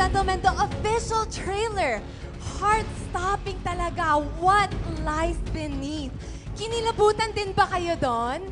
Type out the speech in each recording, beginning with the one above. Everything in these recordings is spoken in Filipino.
gentlemen, the official trailer. Heart-stopping talaga. What lies beneath? Kinilabutan din ba kayo doon?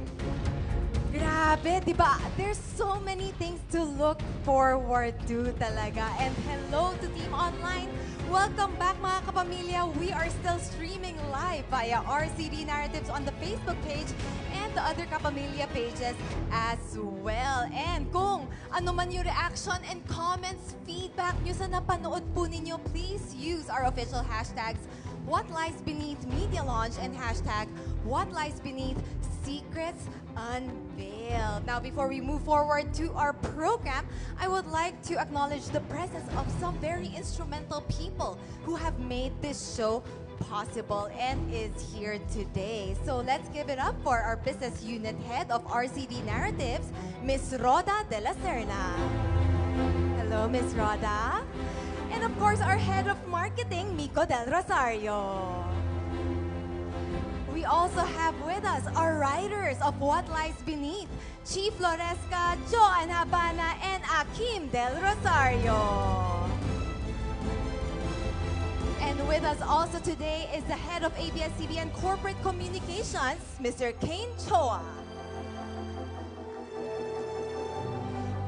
Grabe, di ba? There's so many things to look forward to talaga. And hello to Team Online. Welcome back mga kapamilya. We are still streaming live via RCD Narratives on the Facebook page and the other kapamilya pages as well. And kung ano man yung reaction and comments, feedback nyo sa napanood po ninyo, please use our official hashtags What Lies Beneath Media Launch and hashtag What Lies Beneath Secrets Unveiled. Now, before we move forward to our program, I would like to acknowledge the presence of some very instrumental people who have made this show possible and is here today. So let's give it up for our business unit head of RCD Narratives, Miss Roda de la Serna. Hello, Miss Roda. And of course, our head of marketing, Miko Del Rosario. We also have with us our writers of What Lies Beneath, Chief Floresca, Joan Habana, and Akim Del Rosario. And with us also today is the head of ABS-CBN Corporate Communications, Mr. Kane Choa.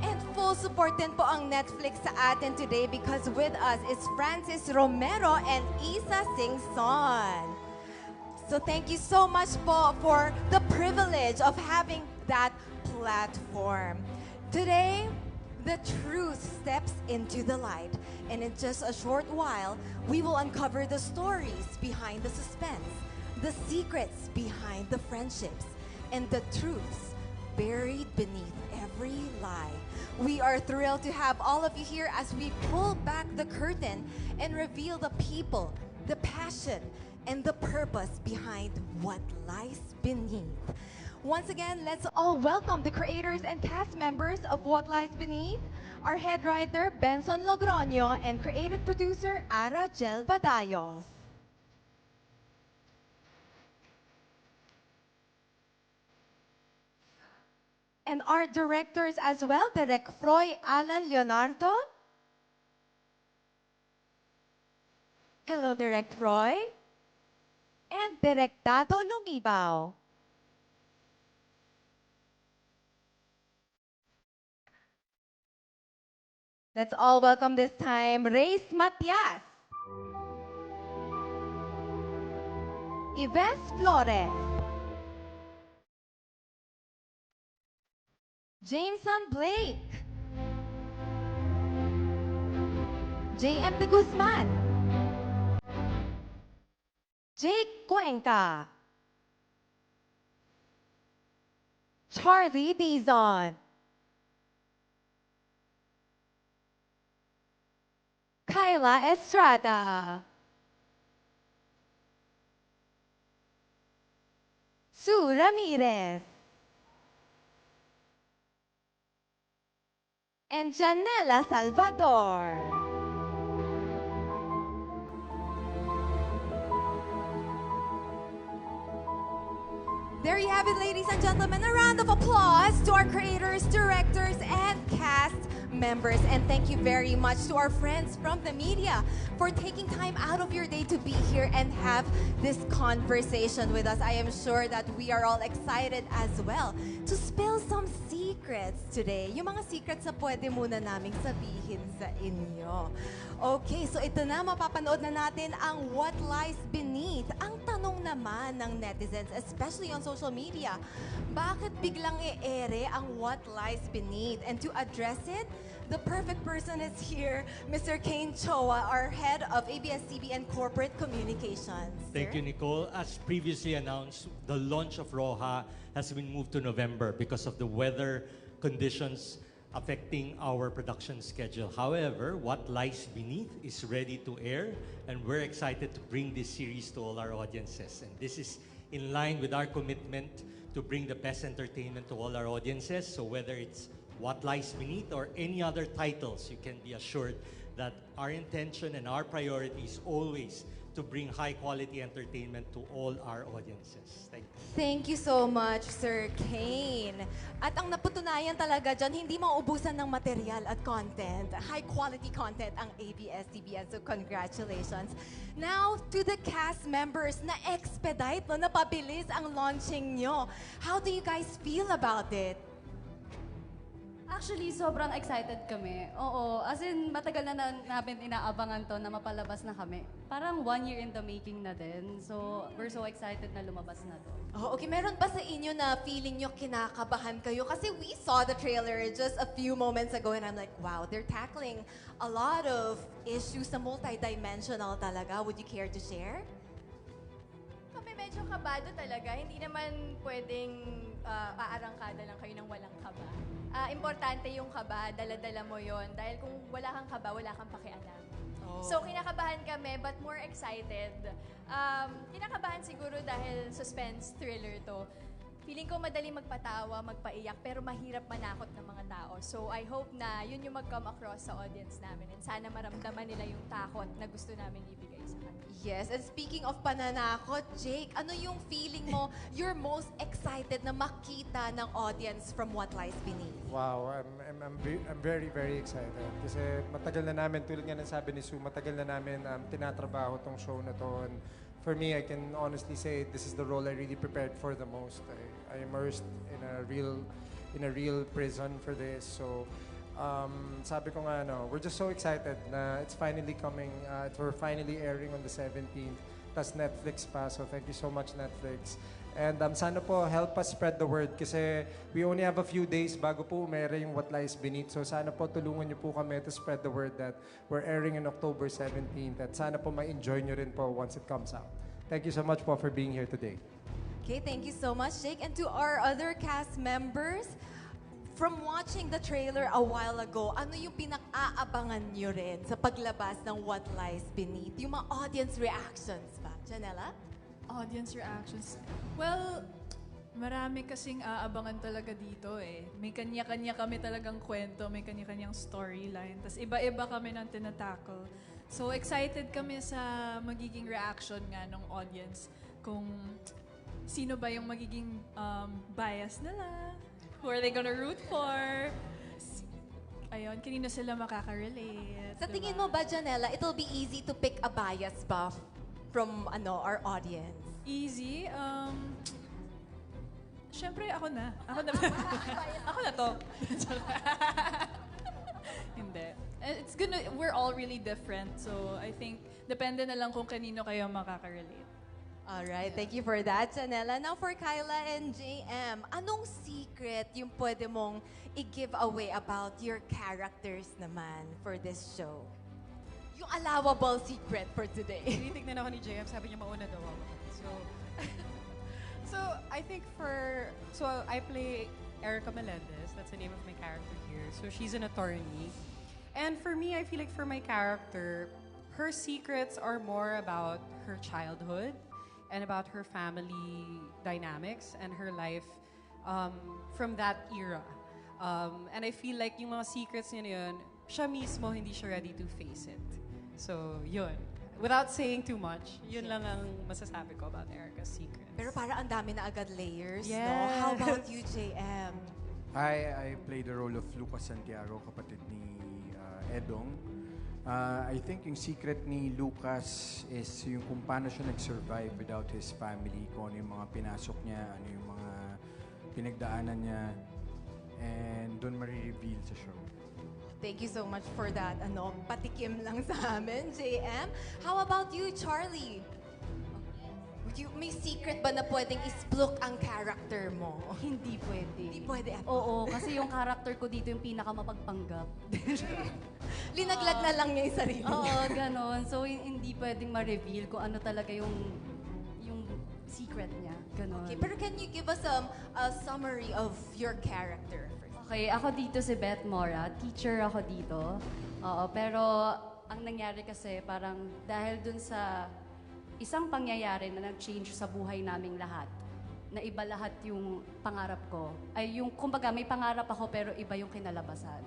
And full support din po ang Netflix sa atin today because with us is Francis Romero and Isa Singson. So thank you so much po for the privilege of having that platform. Today, the truth steps into the light. And in just a short while, we will uncover the stories behind the suspense, the secrets behind the friendships, and the truths buried beneath every lie. We are thrilled to have all of you here as we pull back the curtain and reveal the people, the passion, and the purpose behind what lies beneath. Once again, let's all welcome the creators and cast members of What Lies Beneath, our head writer, Benson Logroño, and creative producer, Ara Gel Badayos. And our directors as well, Direk Froy Alan Leonardo. Hello, Direk Froy. And Direk Tato Lumibaw. Let's all welcome this time Reyes Matias. Yves Flores. Jameson Blake. JM de Guzman. Jake Cuenca. Charlie Dizon. Kyla Estrada. Sue Ramirez. And Janela Salvador. There you have it, ladies and gentlemen. A round of applause to our creators, directors, and cast members. And thank you very much to our friends from the media for taking time out of your day to be here and have this conversation with us. I am sure that we are all excited as well to spill some secrets today. Yung mga secrets na pwede muna naming sabihin sa inyo. Okay, so ito na, mapapanood na natin ang What Lies Beneath. Ang tanong naman ng netizens, especially on social media, bakit biglang i-ere ang What Lies Beneath? And to address it, the perfect person is here, Mr. Kane Choa, our head of ABS-CBN Corporate Communications. Thank you, Nicole. As previously announced, the launch of Roja has been moved to November because of the weather conditions affecting our production schedule. However, What Lies Beneath is ready to air, and we're excited to bring this series to all our audiences. And this is in line with our commitment to bring the best entertainment to all our audiences. So whether it's What Lies Beneath or any other titles, you can be assured that our intention and our priority is always to bring high quality entertainment to all our audiences. Thank you. Thank you so much, Sir Kane. At ang naputunayan talaga dyan, hindi mauubusan ng material at content. High quality content ang ABS-CBN. So congratulations. Now, to the cast members na expedite, no, napabilis ang launching nyo. How do you guys feel about it? Actually, sobrang excited kami. Oo, as in, matagal na, na namin inaabangan to na mapalabas na kami. Parang one year in the making na din. So, we're so excited na lumabas na to. Oh, okay, meron ba sa inyo na feeling nyo kinakabahan kayo? Kasi we saw the trailer just a few moments ago and I'm like, wow, they're tackling a lot of issues na multidimensional talaga. Would you care to share? Kami medyo kabado talaga. Hindi naman pwedeng ah, aarangkada lang kayo ng walang kaba. Ah, importante yung kaba, dala-dala mo yon Dahil kung wala kang kaba, wala kang pakialam. So, kinakabahan kami, but more excited. Um, kinakabahan siguro dahil suspense thriller to. Feeling ko madali magpatawa, magpaiyak, pero mahirap manakot ng mga tao. So, I hope na yun yung mag-come across sa audience namin. And sana maramdaman nila yung takot na gusto namin ibigay. Yes, and speaking of pananakot, Jake, ano yung feeling mo you're most excited na makita ng audience from What Lies Beneath? Wow, I'm, I'm, I'm, I'm very, very excited. Kasi matagal na namin, tulad nga ng sabi ni Sue, matagal na namin um, tinatrabaho tong show na to. And for me, I can honestly say this is the role I really prepared for the most. I, I immersed in a real in a real prison for this. So, um, sabi ko nga, ano, we're just so excited na it's finally coming. Uh, it- we're finally airing on the 17th. Tas Netflix pa, so thank you so much Netflix. And um, sana po help us spread the word kasi we only have a few days bago po umere yung What Lies Beneath. So sana po tulungan niyo po kami to spread the word that we're airing on October 17th at sana po ma-enjoy niyo rin po once it comes out. Thank you so much po for being here today. Okay, thank you so much, Jake. And to our other cast members, from watching the trailer a while ago, ano yung pinag-aabangan nyo rin sa paglabas ng What Lies Beneath? Yung mga audience reactions ba? Janela? Audience reactions. Well, marami kasing aabangan talaga dito eh. May kanya-kanya kami talagang kwento, may kanya-kanyang storyline. Tapos iba-iba kami ng tinatackle. So excited kami sa magiging reaction nga ng audience kung sino ba yung magiging um, bias nila. Who are they gonna root for? Ayun, kanino sila makaka-relate. Sa tingin mo ba, Janela, it'll be easy to pick a bias buff from ano our audience? Easy. Um, Siyempre, ako na. Ako na. ako na to. Hindi. Eh, It's gonna, we're all really different. So, I think, depende na lang kung kanino kayo makaka-relate. Alright, thank you for that, Janela. Now for Kyla and JM, anong secret yung pwede mong i-give away about your characters naman for this show? Yung allowable secret for today. Tinitignan ako ni JM, sabi niya mauna daw ako. So, so I think for, so I play Erica Melendez, that's the name of my character here. So she's an attorney. And for me, I feel like for my character, her secrets are more about her childhood and about her family dynamics and her life um, from that era. Um, and I feel like yung mga secrets niya na yun, siya mismo hindi siya ready to face it. So, yun. Without saying too much, yun lang ang masasabi ko about Erica's secrets. Pero para ang dami na agad layers, no? Yes. How about you, JM? I, I play the role of Lucas Santiago, kapatid ni uh, Edong. Uh, I think yung secret ni Lucas is yung kung paano siya nag-survive without his family, kung ano yung mga pinasok niya, ano yung mga pinagdaanan niya, and doon marireveal sa show. Thank you so much for that. Ano, patikim lang sa amin, JM. How about you, Charlie? You, may secret ba na pwedeng isplok ang character mo? Hindi pwede. Hindi pwede. Ano? Oo, kasi yung character ko dito yung pinakamapagpanggap. Linaglag na lang niya yung sarili niya. Oo, ganon. So, hin- hindi pwedeng ma-reveal kung ano talaga yung yung secret niya. Ganon. Okay, pero can you give us um, a summary of your character first? Okay, ako dito si Beth Mora. Teacher ako dito. Oo, pero ang nangyari kasi parang dahil dun sa isang pangyayari na nag-change sa buhay naming lahat, na iba lahat yung pangarap ko. Ay yung, kumbaga may pangarap ako pero iba yung kinalabasan.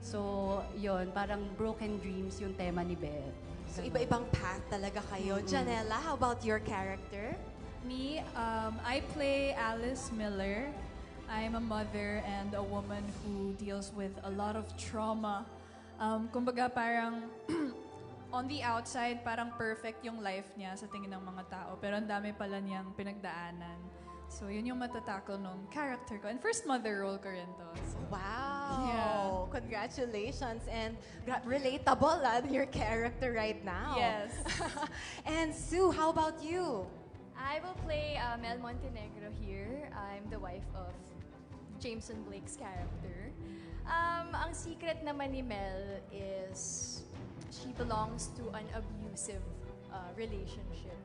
So, yun, parang broken dreams yung tema ni Beth. So, iba-ibang path talaga kayo. Janella, how about your character? Me, um, I play Alice Miller. I'm a mother and a woman who deals with a lot of trauma. Um, kumbaga parang on the outside, parang perfect yung life niya sa tingin ng mga tao. Pero ang dami pala niyang pinagdaanan. So, yun yung matatakol nung character ko. And first mother role ko rin to. So, Wow! Yeah. Congratulations and gra- relatable ah, your character right now. Yes. and Sue, how about you? I will play uh, Mel Montenegro here. I'm the wife of Jameson Blake's character. Um, ang secret naman ni Mel is she belongs to an abusive uh, relationship.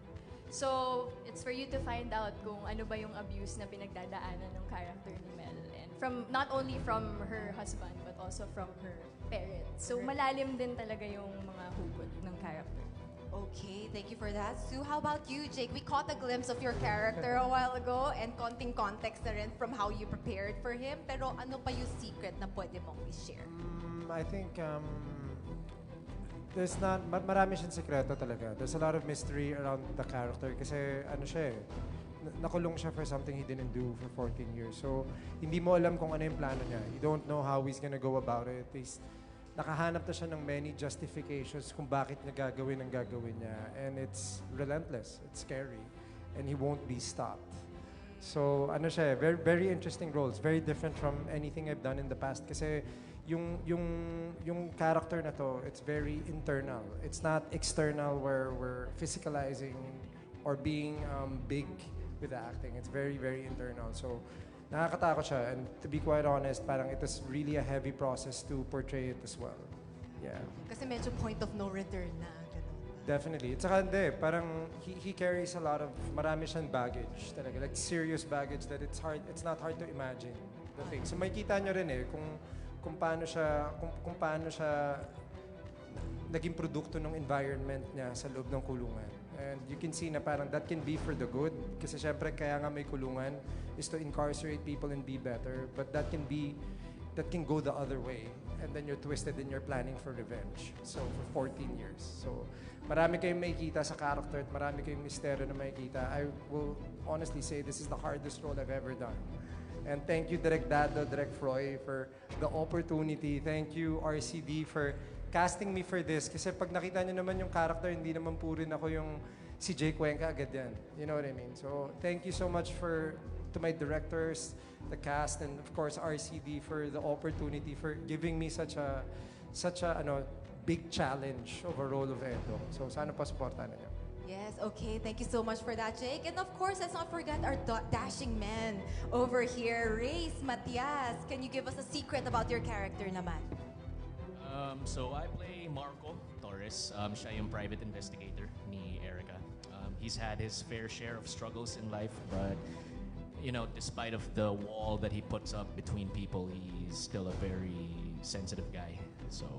So, it's for you to find out kung ano ba yung abuse na pinagdadaanan ng character ni Mel. And from, not only from her husband, but also from her parents. So, malalim din talaga yung mga hugot ng character. Okay, thank you for that. Sue, how about you, Jake? We caught a glimpse of your character a while ago and konting context na rin from how you prepared for him. Pero ano pa yung secret na pwede mong i-share? Mm, I think um, there's not, ma- marami siyang sekreto talaga. There's a lot of mystery around the character kasi ano siya eh, na- nakulong siya for something he didn't do for 14 years. So, hindi mo alam kung ano yung plano niya. You don't know how he's gonna go about it. He's, nakahanap na siya ng many justifications kung bakit niya gagawin ang gagawin niya. And it's relentless. It's scary. And he won't be stopped. So, ano siya, eh, very, very interesting roles. Very different from anything I've done in the past. Kasi yung, yung, yung character na to, it's very internal. It's not external where we're physicalizing or being um, big with the acting. It's very, very internal. So, nakakatakot siya. And to be quite honest, parang it was really a heavy process to portray it as well. Yeah. Kasi medyo point of no return na. Ganun. Definitely. At saka hindi, parang he, he carries a lot of, marami siyang baggage talaga. Like serious baggage that it's hard, it's not hard to imagine the thing. So makikita nyo rin eh kung, kung paano siya, kung, kung paano siya naging produkto ng environment niya sa loob ng kulungan. And you can see na parang that can be for the good. Kasi syempre kaya nga may kulungan is to incarcerate people and be better. But that can be, that can go the other way. And then you're twisted and you're planning for revenge. So for 14 years. So marami kayong makikita sa character at marami kayong misteryo na makikita. I will honestly say this is the hardest role I've ever done. And thank you, Direk Dado, Direk Froy, for the opportunity. Thank you, RCD, for casting me for this. Kasi pag nakita niyo naman yung character, hindi naman po rin ako yung si Jay Cuenca agad yan. You know what I mean? So, thank you so much for to my directors, the cast, and of course, RCD for the opportunity for giving me such a such a ano big challenge of a role of Edo. So, sana pa supportahan niyo. Yes, okay. Thank you so much for that, Jake. And of course, let's not forget our dashing men over here. Race, Matias, can you give us a secret about your character naman? Um, so I play Marco Torres. Um, siya yung private investigator ni Erica. Um, he's had his fair share of struggles in life, but you know, despite of the wall that he puts up between people, he's still a very sensitive guy. So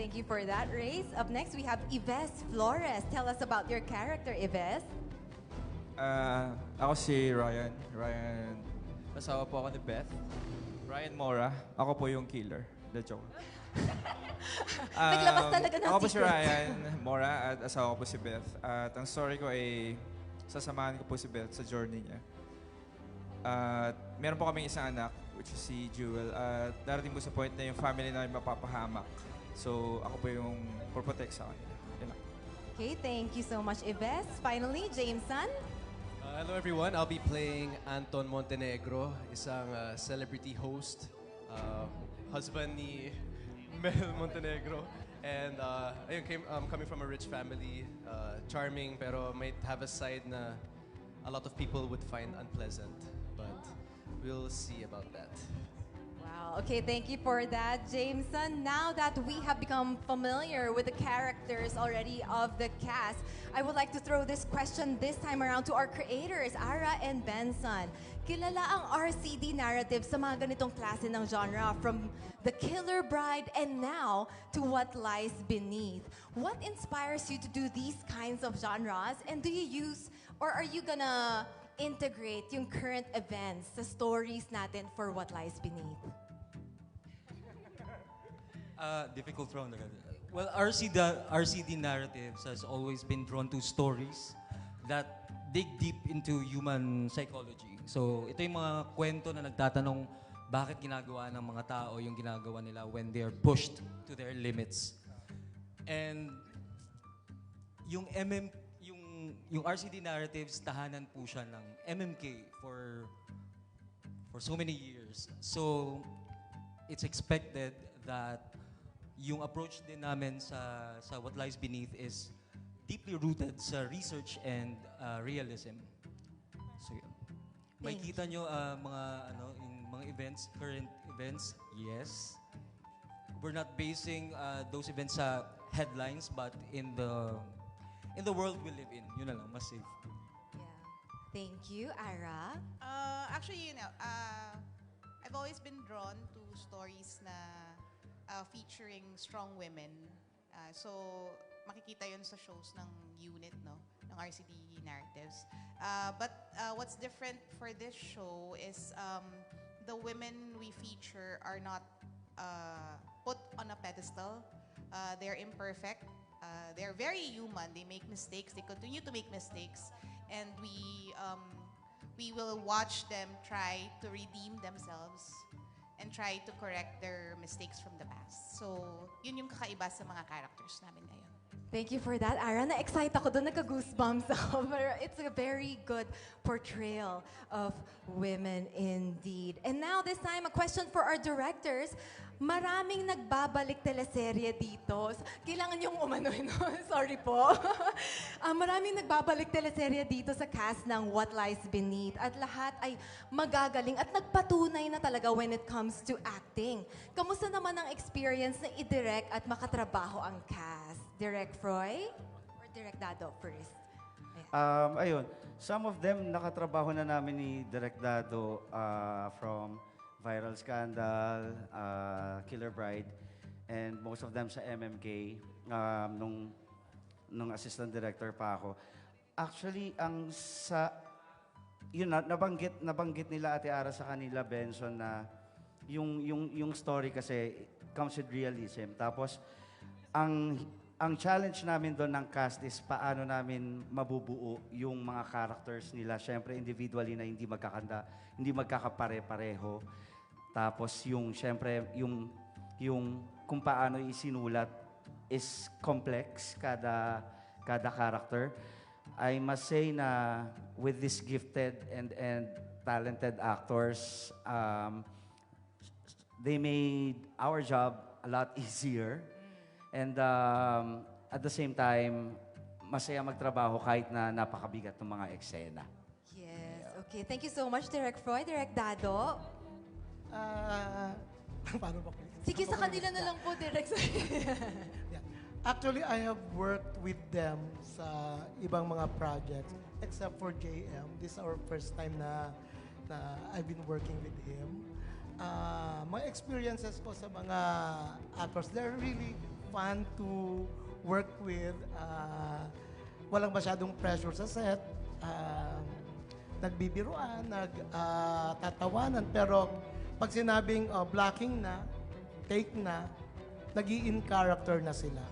thank you for that, Race. Up next, we have Ives Flores. Tell us about your character, Ives. Ah, ako si Ryan. Ryan, asawa po ako ni Beth. Ryan Mora, ako po yung killer. The joke. Naglabas Um, talaga ng Ako po si secret. Ryan Mora at asawa ko po si Beth. At ang story ko ay sasamahan ko po si Beth sa journey niya. At meron po kaming isang anak, which is si Jewel. At darating po sa point na yung family namin mapapahamak. So ako po yung protect sa kanya. Yun lang. Okay, thank you so much, Ives. Finally, Jameson. Uh, hello everyone, I'll be playing Anton Montenegro, isang uh, celebrity host, uh, husband ni Mel Montenegro. And uh, ayun, came, um, coming from a rich family, uh, charming, pero might have a side na a lot of people would find unpleasant. But we'll see about that. Wow. Okay, thank you for that, Jameson. Now that we have become familiar with the characters already of the cast, I would like to throw this question this time around to our creators, Ara and Benson. Kilala ang RCD narrative sa mga ganitong klase ng genre from The Killer Bride and now to What Lies Beneath. What inspires you to do these kinds of genres and do you use or are you gonna integrate yung current events sa stories natin for What Lies Beneath? Uh, difficult round. Well, RCD, RCD narratives has always been drawn to stories that dig deep into human psychology. So, ito yung mga kwento na nagtatanong bakit ginagawa ng mga tao yung ginagawa nila when they are pushed to their limits. And yung MM yung yung RCD narratives tahanan po siya ng MMK for for so many years. So it's expected that yung approach din namin sa sa What Lies Beneath is deeply rooted sa research and uh, realism. So yun. Thank Makikita nyo uh, mga ano in mga events, current events, yes. We're not basing uh, those events sa headlines but in the in the world we live in. Yun na lang, mas safe. Yeah. Thank you, Ara. Uh, actually, you know, uh, I've always been drawn to stories na uh, featuring strong women. Uh, so, makikita yun sa shows ng unit, no? Ng RCD narratives. Uh, but uh, what's different for this show is um, the women we feature are not uh, put on a pedestal. Uh, they're imperfect. Uh, they're very human. They make mistakes. They continue to make mistakes, and we um, we will watch them try to redeem themselves and try to correct their mistakes from the past. So, yun yung kakaiba sa mga characters namin ngayon. Thank you for that, Ara. Na-excite ako doon, nagka-goosebumps ako. Pero it's a very good portrayal of women indeed. And now, this time, a question for our directors. Maraming nagbabalik teleserye dito. Kailangan yung umano, no? Sorry po. Ah, maraming nagbabalik teleserye dito sa cast ng What Lies Beneath. At lahat ay magagaling at nagpatunay na talaga when it comes to acting. Kamusta naman ang experience na i-direct at makatrabaho ang cast? Direct Froy? Or Direct Dado first? Um, ayun, some of them nakatrabaho na namin ni Direk Dado uh, from Viral Scandal, uh, Killer Bride, and most of them sa MMK um, nung nung assistant director pa ako. Actually, ang sa yun na, nabanggit nabanggit nila Ate Ara sa kanila Benson na yung yung yung story kasi comes with realism. Tapos ang ang challenge namin doon ng cast is paano namin mabubuo yung mga characters nila. Siyempre, individually na hindi magkakanda, hindi magkakapare-pareho. Tapos yung, siyempre, yung, yung kung paano isinulat is complex kada, kada character. I must say na with this gifted and, and talented actors, um, they made our job a lot easier. And um, at the same time, masaya magtrabaho kahit na napakabigat ng mga eksena. Yes. Okay. Thank you so much, Direct Froy. Direct Dado. Ah, paano ba? Sige, sa kanila na lang po, Direct. Actually, I have worked with them sa ibang mga projects except for JM. This is our first time na, na I've been working with him. Ah, mga experiences ko sa mga actors, they're really fun to work with. Ah, walang masyadong pressure sa set. Ah, nagbibiruan, nagtatawanan. pero pag sinabing uh, blocking na, take na, nag character na sila.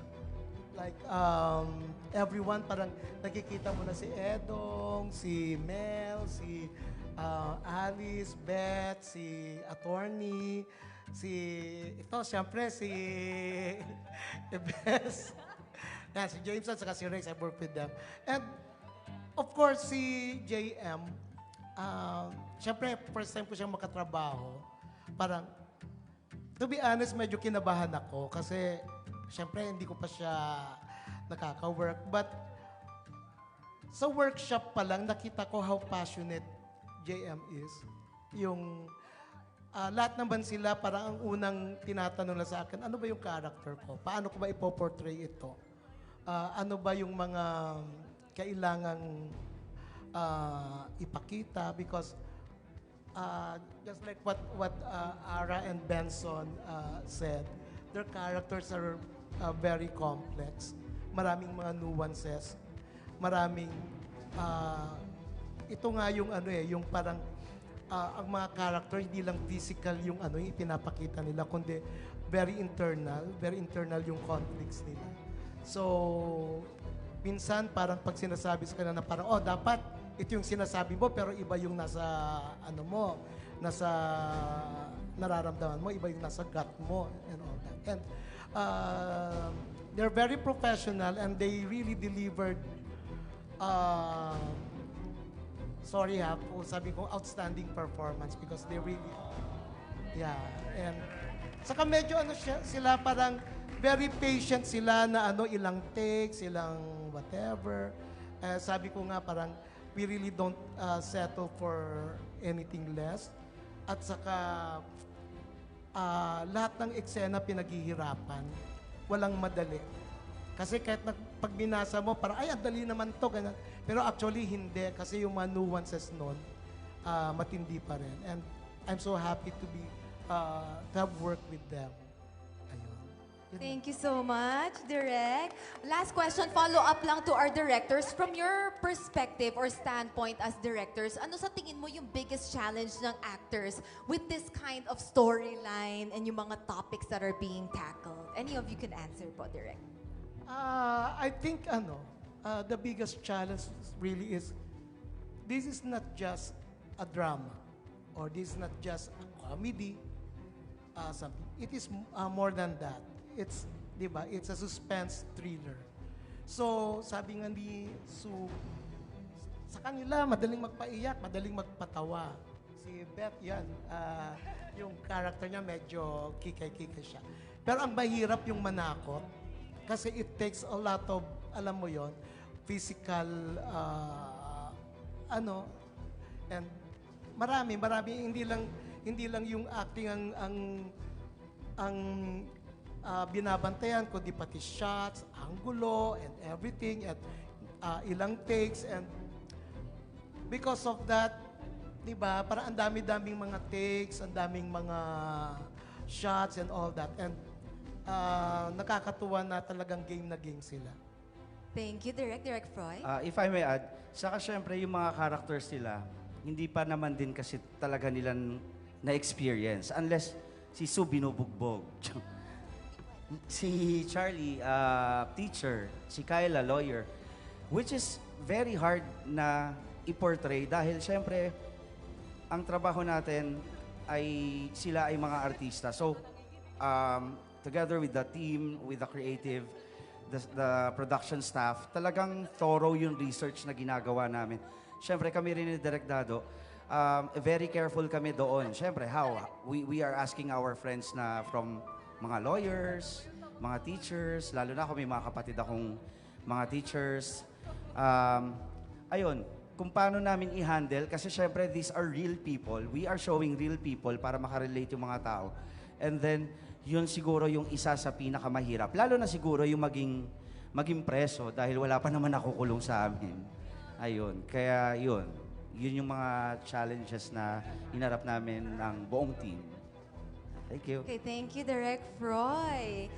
Like, um, everyone, parang nakikita mo na si Edong, si Mel, si uh, Alice, Beth, si Attorney, si, ito, siyempre, si Ebes. Yan, si James at saka si Rex, I work with them. And, of course, si JM, uh, siyempre, first time ko siyang makatrabaho, parang, to be honest, medyo kinabahan ako kasi, siyempre, hindi ko pa siya nakaka-work. But, sa workshop pa lang, nakita ko how passionate JM is. Yung, ah, lahat naman sila, parang ang unang tinatanong na sa akin, ano ba yung character ko? Paano ko ba ipoportray ito? Ah, ano ba yung mga kailangang ah, ipakita? Because uh, just like what what uh, Ara and Benson uh, said, their characters are uh, very complex. Maraming mga nuances. Maraming uh, ito nga yung ano eh, yung parang uh, ang mga character hindi lang physical yung ano yung ipinapakita nila kundi very internal, very internal yung conflicts nila. So, minsan parang pag sinasabi sa kanila na parang, oh, dapat ito yung sinasabi mo, pero iba yung nasa, ano mo, nasa nararamdaman mo, iba yung nasa gut mo, and all that. And uh, they're very professional and they really delivered uh, sorry ha, po, sabi ko outstanding performance because they really yeah and saka medyo ano siya, sila parang very patient sila na ano ilang takes, ilang whatever. Eh, sabi ko nga parang we really don't uh, settle for anything less. At saka ah, lahat ng eksena pinaghihirapan. Walang madali. Kasi kahit nag, pag binasa mo, parang, ay, dali naman to. Ganun. Pero actually, hindi. Kasi yung mga nuances nun, ah, matindi pa rin. And I'm so happy to be, uh, to have worked with them. Thank you so much, Direk. Last question, follow-up lang to our directors. From your perspective or standpoint as directors, ano sa tingin mo yung biggest challenge ng actors with this kind of storyline and yung mga topics that are being tackled? Any of you can answer po, Direk. Uh, I think ano, uh, the biggest challenge really is this is not just a drama or this is not just a comedy. Uh, something. It is uh, more than that. It's, di ba, it's a suspense thriller. So, sabi nga ni Sue, sa kanila, madaling magpaiyak, madaling magpatawa. Si Beth, yan, ah, yung character niya medyo kikay-kikay siya. Pero ang mahirap yung manakot kasi it takes a lot of, alam mo yon physical, ah, ano, and marami, marami, hindi lang, hindi lang yung acting ang, ang, ang ah, binabantayan, kundi pati shots, angulo, and everything, at ah, ilang takes, and because of that, di ba, parang ang dami-daming mga takes, ang daming mga shots and all that. And ah, nakakatuwa na talagang game na game sila. Thank you, Direk. Direk Froy. Ah, if I may add, saka syempre yung mga characters nila, hindi pa naman din kasi talaga nilang na-experience. Unless si Sue binubugbog. si Charlie, ah, teacher. Si Kyla, lawyer. Which is very hard na i-portray dahil syempre, ang trabaho natin ay sila ay mga artista. So, um, together with the team, with the creative, the, the production staff, talagang thorough yung research na ginagawa namin. Siyempre, kami rin ni Direk Dado, um, very careful kami doon. Siyempre, how? We, we are asking our friends na from mga lawyers, mga teachers, lalo na ako may mga kapatid akong mga teachers. Um, ayun, kung paano namin i-handle, kasi syempre, these are real people. We are showing real people para makarelate yung mga tao. And then, yun siguro yung isa sa pinakamahirap. Lalo na siguro yung maging, maging preso dahil wala pa naman nakukulong sa amin. Ayun, kaya yun. Yun yung mga challenges na inarap namin ng buong team. Thank you. Okay, thank you, Derek Froy.